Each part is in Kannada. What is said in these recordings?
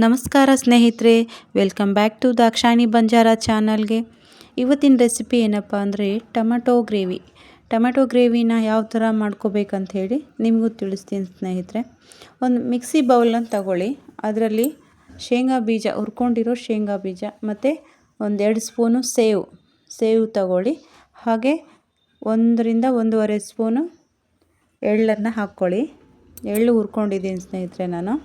ನಮಸ್ಕಾರ ಸ್ನೇಹಿತರೆ welcome back to Dakshani Banjara ಚಾನಲ್ಗೆ ಇವತ್ತಿನ ರೆಸಿಪಿ ಏನಪ್ಪ ಅಂದರೆ ಟೊಮೆಟೊ ಗ್ರೇವಿ. ಟೊಮೆಟೊ ಗ್ರೇವಿನ ಯಾವ ಥರ ಮಾಡ್ಕೋಬೇಕಂತ ಹೇಳಿ ನಿಮಗೂ ತಿಳಿಸ್ತೀನಿ ಸ್ನೇಹಿತರೆ. ಒಂದು ಮಿಕ್ಸಿ ಬೌಲನ್ನು ತಗೊಳ್ಳಿ. ಅದರಲ್ಲಿ ಶೇಂಗಾ ಬೀಜ, ಹುರ್ಕೊಂಡಿರೋ ಶೇಂಗಾ ಬೀಜ ಮತ್ತು ಒಂದೆರಡು ಸ್ಪೂನು ಸೇವು. ಸೇವು ತಗೊಳ್ಳಿ. ಹಾಗೆ ಒಂದರಿಂದ ಒಂದೂವರೆ ಸ್ಪೂನು ಎಳ್ಳನ್ನು ಹಾಕ್ಕೊಳ್ಳಿ. ಎಳ್ಳು ಹುರ್ಕೊಂಡಿದ್ದೀನಿ ಸ್ನೇಹಿತರೆ ನಾನು.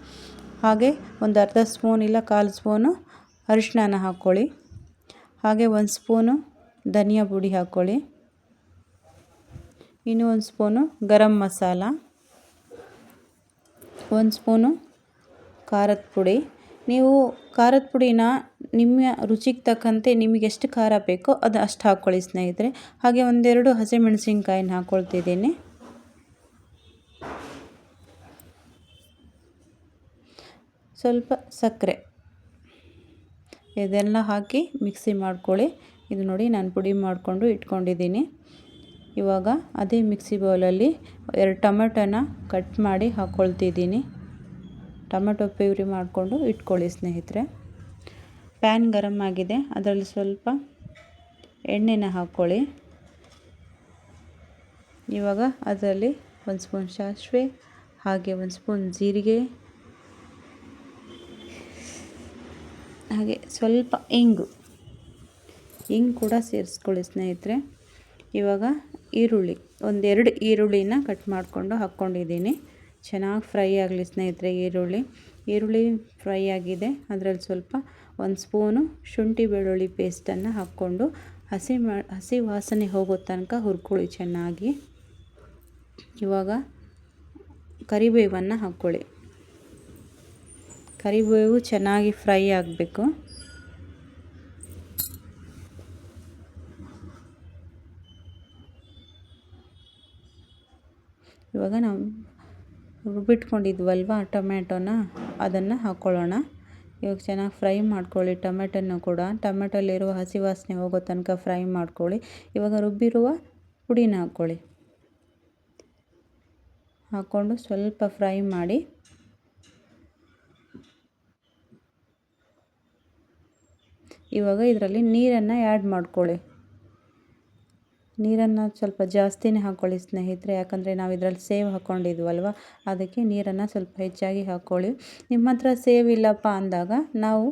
ಹಾಗೆ ಒಂದು ಅರ್ಧ ಸ್ಪೂನ್ ಇಲ್ಲ ಕಾಲು ಸ್ಪೂನು ಅರಿಶಿನ ಹಾಕ್ಕೊಳ್ಳಿ. ಹಾಗೆ ಒಂದು ಸ್ಪೂನು ಧನಿಯಾ ಪುಡಿ ಹಾಕ್ಕೊಳ್ಳಿ. ಇನ್ನೂ ಒಂದು ಸ್ಪೂನು ಗರಂ ಮಸಾಲ. ಒಂದು ಸ್ಪೂನು ಖಾರದ ಪುಡಿ. ನೀವು ಖಾರದ ಪುಡಿನ ನಿಮ್ಮ ರುಚಿಗೆ ತಕ್ಕಂತೆ ನಿಮಗೆ ಎಷ್ಟು ಖಾರ ಬೇಕೋ ಅದು ಅಷ್ಟು ಹಾಕ್ಕೊಳ್ಳಿ ಸ್ನೇಹಿತರೆ. ಹಾಗೆ ಒಂದೆರಡು ಹಸಿಮೆಣಸಿನ್ಕಾಯಿನ ಹಾಕ್ಕೊಳ್ತಿದ್ದೀನಿ. ಸ್ವಲ್ಪ ಸಕ್ಕರೆ. ಇದೆಲ್ಲ ಹಾಕಿ ಮಿಕ್ಸಿ ಮಾಡ್ಕೊಳ್ಳಿ. ಇದು ನೋಡಿ ನಾನು ಪುಡಿ ಮಾಡಿಕೊಂಡು ಇಟ್ಕೊಂಡಿದ್ದೀನಿ. ಇವಾಗ ಅದೇ ಮಿಕ್ಸಿ ಬೌಲಲ್ಲಿ ಎರಡು ಟೊಮೆಟೊನ ಕಟ್ ಮಾಡಿ ಹಾಕ್ಕೊಳ್ತಿದ್ದೀನಿ ಟೊಮೆಟೊ ಪ್ಯೂರಿ ಮಾಡಿಕೊಂಡು ಇಟ್ಕೊಳ್ಳಿ ಸ್ನೇಹಿತರೆ. ಪ್ಯಾನ್ ಗರಮ್ ಆಗಿದೆ. ಅದರಲ್ಲಿ ಸ್ವಲ್ಪ ಎಣ್ಣೆನ ಹಾಕ್ಕೊಳ್ಳಿ. ಇವಾಗ ಅದರಲ್ಲಿ ಒಂದು ಸ್ಪೂನ್ ಸಾಸಿವೆ, ಹಾಗೆ ಒಂದು ಸ್ಪೂನ್ ಜೀರಿಗೆ ಹಾಗೆ ಸ್ವಲ್ಪ ಇಂಗು. ಇಂಗು ಕೂಡ ಸೇರಿಸ್ಕೊಳ್ಳಿ ಸ್ನೇಹಿತರೆ. ಇವಾಗ ಈರುಳ್ಳಿ, ಒಂದೆರಡು ಈರುಳ್ಳಿನ ಕಟ್ ಮಾಡಿಕೊಂಡು ಹಾಕ್ಕೊಂಡಿದ್ದೀನಿ. ಚೆನ್ನಾಗಿ ಫ್ರೈ ಆಗಲಿ ಸ್ನೇಹಿತರೆ ಈರುಳ್ಳಿ. ಈರುಳ್ಳಿ ಫ್ರೈ ಆಗಿದೆ. ಅದರಲ್ಲಿ ಸ್ವಲ್ಪ ಒಂದು ಸ್ಪೂನು ಶುಂಠಿ ಬೆಳ್ಳುಳ್ಳಿ ಪೇಸ್ಟನ್ನು ಹಾಕ್ಕೊಂಡು ಹಸಿ ಮಾ, ಹಸಿ ವಾಸನೆ ಹೋಗೋ ತನಕ ಹುರ್ಕೊಳ್ಳಿ ಚೆನ್ನಾಗಿ. ಇವಾಗ ಕರಿಬೇವನ್ನು ಹಾಕ್ಕೊಳ್ಳಿ. ಕರಿಬೇವು ಚೆನ್ನಾಗಿ ಫ್ರೈ ಆಗಬೇಕು. ಇವಾಗ ನಾವು ರುಬ್ಬಿಟ್ಕೊಂಡಿದ್ವಲ್ವ ಟೊಮ್ಯಾಟೋನ ಅದನ್ನು ಹಾಕ್ಕೊಳ್ಳೋಣ ಇವಾಗ ಚೆನ್ನಾಗಿ ಫ್ರೈ ಮಾಡ್ಕೊಳ್ಳಿ. ಟೊಮೆಟೊನ ಕೂಡ ಟೊಮೆಟೊಲಿರುವ ಹಸಿ ವಾಸನೆ ಹೋಗೋ ತನಕ ಫ್ರೈ ಮಾಡ್ಕೊಳ್ಳಿ. ಇವಾಗ ರುಬ್ಬಿರುವ ಪುಡಿನ ಹಾಕ್ಕೊಳ್ಳಿ ಹಾಕ್ಕೊಂಡು ಸ್ವಲ್ಪ ಫ್ರೈ ಮಾಡಿ ಇವಾಗ ಇದರಲ್ಲಿ ನೀರನ್ನು ಆ್ಯಡ್ ಮಾಡ್ಕೊಳ್ಳಿ. ನೀರನ್ನು ಸ್ವಲ್ಪ ಜಾಸ್ತಿನೇ ಹಾಕ್ಕೊಳ್ಳಿ ಸ್ನೇಹಿತರೆ, ಯಾಕಂದರೆ ನಾವು ಇದರಲ್ಲಿ ಸೇವ್ ಹಾಕ್ಕೊಂಡಿದ್ವಲ್ವ ಅದಕ್ಕೆ ನೀರನ್ನು ಸ್ವಲ್ಪ ಹೆಚ್ಚಾಗಿ ಹಾಕ್ಕೊಳ್ಳಿ ನಿಮ್ಮ ಹತ್ರ ಸೇವ್ ಇಲ್ಲಪ್ಪ ಅಂದಾಗ ನಾವು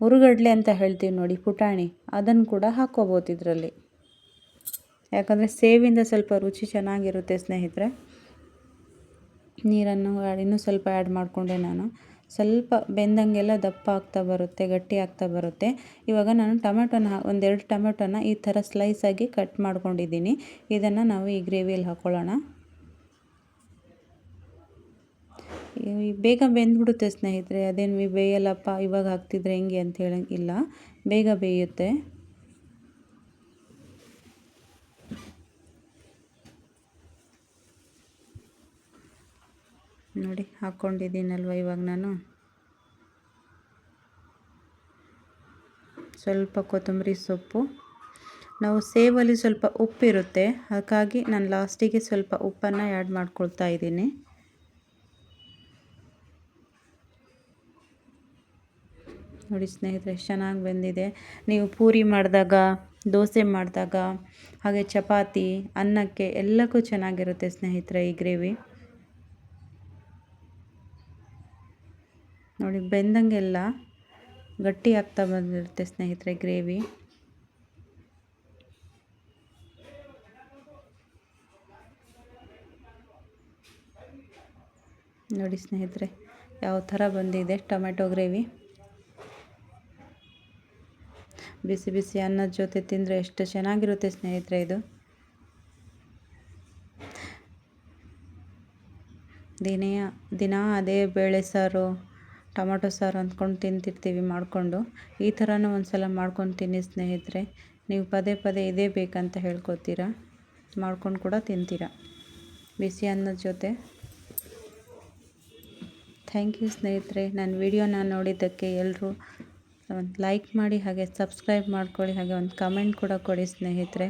ಹುರುಗಡ್ಲೆ ಅಂತ ಹೇಳ್ತೀವಿ ನೋಡಿ, ಪುಟಾಣಿ. ಅದನ್ನು ಕೂಡ ಹಾಕ್ಕೋಬೋದು ಇದರಲ್ಲಿ. ಯಾಕಂದರೆ ಸೇವಿಂದ ಸ್ವಲ್ಪ ರುಚಿ ಚೆನ್ನಾಗಿರುತ್ತೆ ಸ್ನೇಹಿತರೆ. ನೀರನ್ನು ಇನ್ನೂ ಸ್ವಲ್ಪ ಆ್ಯಡ್ ಮಾಡಿಕೊಂಡೆ ನಾನು. ಸ್ವಲ್ಪ ಬೆಂದಂಗೆಲ್ಲ ದಪ್ಪ ಆಗ್ತಾ ಬರುತ್ತೆ, ಗಟ್ಟಿ ಆಗ್ತಾ ಬರುತ್ತೆ. ಇವಾಗ ನಾನು ಟೊಮೆಟೊನ, ಒಂದೆರಡು ಟೊಮೆಟೊನ ಈ ಥರ ಸ್ಲೈಸಾಗಿ ಕಟ್ ಮಾಡ್ಕೊಂಡಿದ್ದೀನಿ. ಇದನ್ನು ನಾವು ಈ ಗ್ರೇವಿಯಲ್ಲಿ ಹಾಕ್ಕೊಳ್ಳೋಣ ಬೇಗ ಬೆಂದ್ಬಿಡುತ್ತೆ ಸ್ನೇಹಿತರೆ, ಅದೇನು ಬೇಯಲ್ಲಪ್ಪ, ಇವಾಗ ಹಾಕ್ತಿದ್ರೆ ಹೆಂಗೆ ಅಂತ ಹೇಳಂಗಿಲ್ಲ. ಬೇಗ ಬೇಯುತ್ತೆ. ನೋಡಿ ಹಾಕ್ಕೊಂಡಿದ್ದೀನಲ್ವ ಇವಾಗ ನಾನು? ಸ್ವಲ್ಪ ಕೊತ್ತಂಬರಿ ಸೊಪ್ಪು. ನಾವು ಸೇವಲ್ಲಿ ಸ್ವಲ್ಪ ಉಪ್ಪಿರುತ್ತೆ. ಹಾಗಾಗಿ ನಾನು ಲಾಸ್ಟಿಗೆ ಸ್ವಲ್ಪ ಉಪ್ಪನ್ನು ಆ್ಯಡ್ ಮಾಡ್ಕೊಳ್ತಾ ಇದ್ದೀನಿ. ನೋಡಿ ಸ್ನೇಹಿತರೆ ಚೆನ್ನಾಗಿ ಬಂದಿದೆ. ನೀವು ಪೂರಿ ಮಾಡಿದಾಗ, ದೋಸೆ ಮಾಡಿದಾಗ, ಹಾಗೆ ಚಪಾತಿ, ಅನ್ನಕ್ಕೆ ಎಲ್ಲಕ್ಕೂ ಚೆನ್ನಾಗಿರುತ್ತೆ ಸ್ನೇಹಿತರೆ ಈ ಗ್ರೇವಿ. ನೋಡಿ, ಬೆಂದಂಗೆಲ್ಲ ಗಟ್ಟಿ ಆಗ್ತಾ ಬಂದಿರುತ್ತೆ ಸ್ನೇಹಿತರೆ, ಗ್ರೇವಿ. ನೋಡಿ ಸ್ನೇಹಿತರೆ, ಯಾವ ಥರ ಬಂದಿದೆ ಟೊಮೆಟೊ ಗ್ರೇವಿ. ಬಿಸಿ ಬಿಸಿ ಅನ್ನದ ಜೊತೆ ತಿಂದರೆ ಎಷ್ಟು ಚೆನ್ನಾಗಿರುತ್ತೆ ಸ್ನೇಹಿತರೆ ಇದು. ದಿನೇ ದಿನ ಅದೇ ಬೇಳೆ ಸಾರು. ಟೊಮೊಟೊ ಸಾರು ಅಂದ್ಕೊಂಡು ತಿಂತಿರ್ತೀವಿ ಮಾಡಿಕೊಂಡು. ಈ ಥರನೂ ಒಂದು ಸಲ ಮಾಡ್ಕೊಂಡು ತಿನ್ನಿ ಸ್ನೇಹಿತರೆ. ನೀವು ಪದೇ ಪದೇ ಇದೇ ಬೇಕಂತ ಹೇಳ್ಕೊತೀರಾ? ಮಾಡ್ಕೊಂಡು ಕೂಡ ತಿಂತೀರ? ಬಿಸಿ ಅನ್ನದ ಜೊತೆ. ಥ್ಯಾಂಕ್ ಯು ಸ್ನೇಹಿತರೆ. ನನ್ನ ವಿಡಿಯೋನ ನೋಡಿದ್ದಕ್ಕೆ ಎಲ್ಲರೂ ಒಂದು ಲೈಕ್ ಮಾಡಿ ಹಾಗೆ ಸಬ್ಸ್ಕ್ರೈಬ್ ಮಾಡ್ಕೊಳ್ಳಿ ಹಾಗೆ ಒಂದು ಕಮೆಂಟ್ ಕೂಡ ಕೊಡಿ ಸ್ನೇಹಿತರೆ.